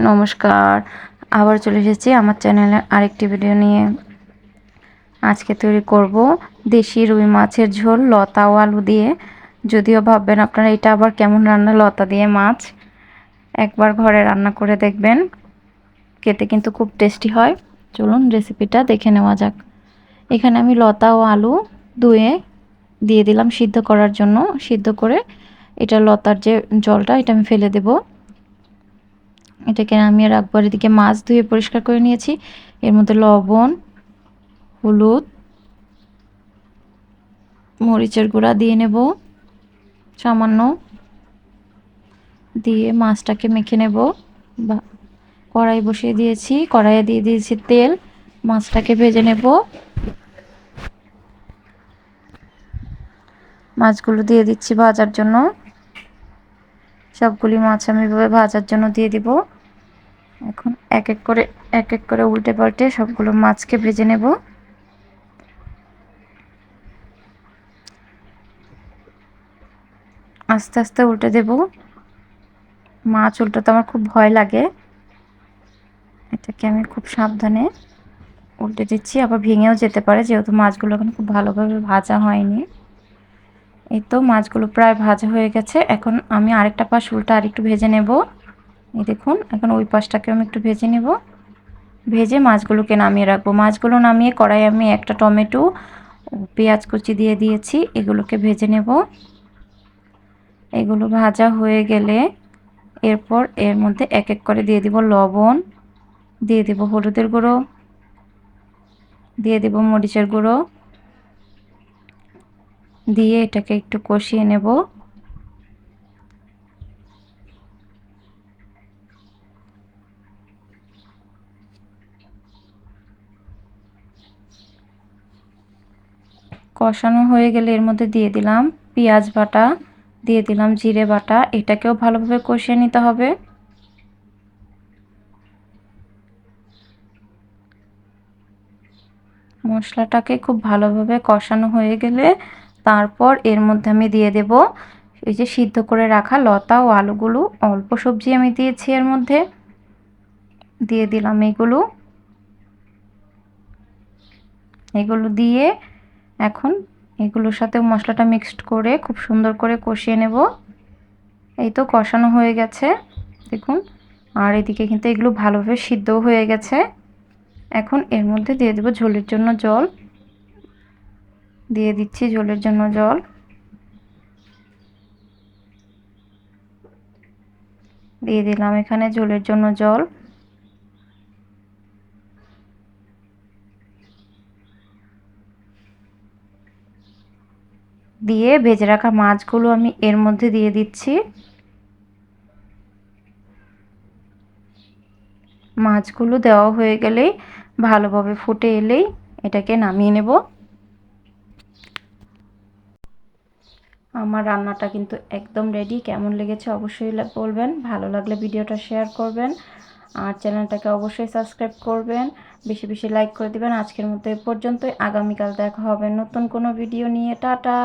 নমস্কার। আবার চলে এসেছি আমার চ্যানেলে আরেকটি ভিডিও নিয়ে। আজকে তৈরি করব দেশি রুই মাছের ঝোল, লতা ও আলু দিয়ে। যদিও ভাববেন আপনারা এটা আবার কেমন রান্না, লতা দিয়ে মাছ? একবার ঘরে রান্না করে দেখবেন। খেতে কিন্তু খুব টেস্টি হয়। চলুন রেসিপিটা দেখে নেওয়া যাক। এখানে আমি লতা ও আলু ধুয়ে দিয়ে দিলাম সিদ্ধ করার জন্য। সিদ্ধ করে এটা লতার যে জলটা, এটা আমি ফেলে দেবো। এটাকে রাখব। আর এদিকে মাছ ধুয়ে পরিষ্কার করে নিয়েছি। এর মধ্যে লবণ, হলুদ, মরিচের গুঁড়া দিয়ে নেব। সামান্য দিয়ে মাছটাকে মেখে নেব। বা কড়াই বসিয়ে দিয়েছি। কড়াইয়ে দিয়ে দিয়েছি তেল। মাছটাকে ভেজে নেব। মাছগুলো দিয়ে দিচ্ছি ভাজার জন্য। সবগুলি মাছ আমি ভাজার জন্য দিয়ে দিব। এখন এক এক করে, এক এক করে উল্টে পাল্টে সবগুলো মাছকে ভেজে নেব। আস্তে আস্তে উল্টে দেব। মাছ উল্টোতে আমার খুব ভয় লাগে। এটাকে আমি খুব সাবধানে উল্টে দিচ্ছি, আবার ভেঙেও যেতে পারে, যেহেতু মাছগুলো এখন খুব ভালোভাবে ভাজা হয়নি। এই তো মাছগুলো প্রায় ভাজা হয়ে গেছে। এখন আমি আরেকটা পাশ উল্টা আরেকটু ভেজে নেব। এই দেখুন, এখন ওই পাশটাকে আমি একটু ভেজে নেব। ভেজে মাছগুলোকে নামিয়ে রাখব। মাছগুলো নামিয়ে কড়াই আমি একটা টমেটো পেঁয়াজ কুচি দিয়ে দিয়েছি, এগুলোকে ভেজে নেব। এগুলো ভাজা হয়ে গেলে এরপর এর মধ্যে এক এক করে দিয়ে দিব লবণ, দিয়ে দেব হলুদের গুঁড়ো, দিয়ে দেব মরিচের গুঁড়ো, দিয়ে এটাকে একটু কষিয়ে নেব। কষানো হয়ে গেলে এর মধ্যে দিয়ে দিলাম পেঁয়াজ বাটা, দিয়ে দিলাম জিরে বাটা। এটাকেও ভালোভাবে কষিয়ে নিতে হবে। মশলাটাকে খুব ভালোভাবে কষানো হয়ে গেলে তারপর এর মধ্যে আমি দিয়ে দেব এই যে সিদ্ধ করে রাখা লতা ও আলুগুলো। অল্প সবজি আমি দিয়েছি এর মধ্যে। দিয়ে দিলাম এগুলো। এগুলো দিয়ে এখন এগুলোর সাথে মশলাটা মিক্সড করে খুব সুন্দর করে কষিয়ে নেব। এই তো কষানো হয়ে গেছে, দেখুন। আর এদিকে কিন্তু এগুলো ভালোভাবে সিদ্ধও হয়ে গেছে। এখন এর মধ্যে দিয়ে দেবো ঝোলের জন্য জল। দিয়ে দিচ্ছি ঝোলের জন্য জল। দিয়ে দিলাম এখানে ঝোলের জন্য জল। দিয়ে ভেজে রাখা মাছগুলো আমি এর মধ্যে দিয়ে দিচ্ছি। মাছগুলো দেওয়া হয়ে গেলেই ভালোভাবে ফুটে এলেই এটাকে নামিয়ে নেব। আমার রান্নাটা কিন্তু একদম রেডি কেমন লেগেছে অবশ্যই বলবেন। ভালো লাগলে ভিডিওটা শেয়ার করবেন। আর চ্যানেলটাকে অবশ্যই সাবস্ক্রাইব করবেন। বেশি বেশি লাইক করে দিবেন। আজকের মতো এ পর্যন্তই। আগামীকাল দেখা হবে নতুন কোনো ভিডিও নিয়ে। টাটা!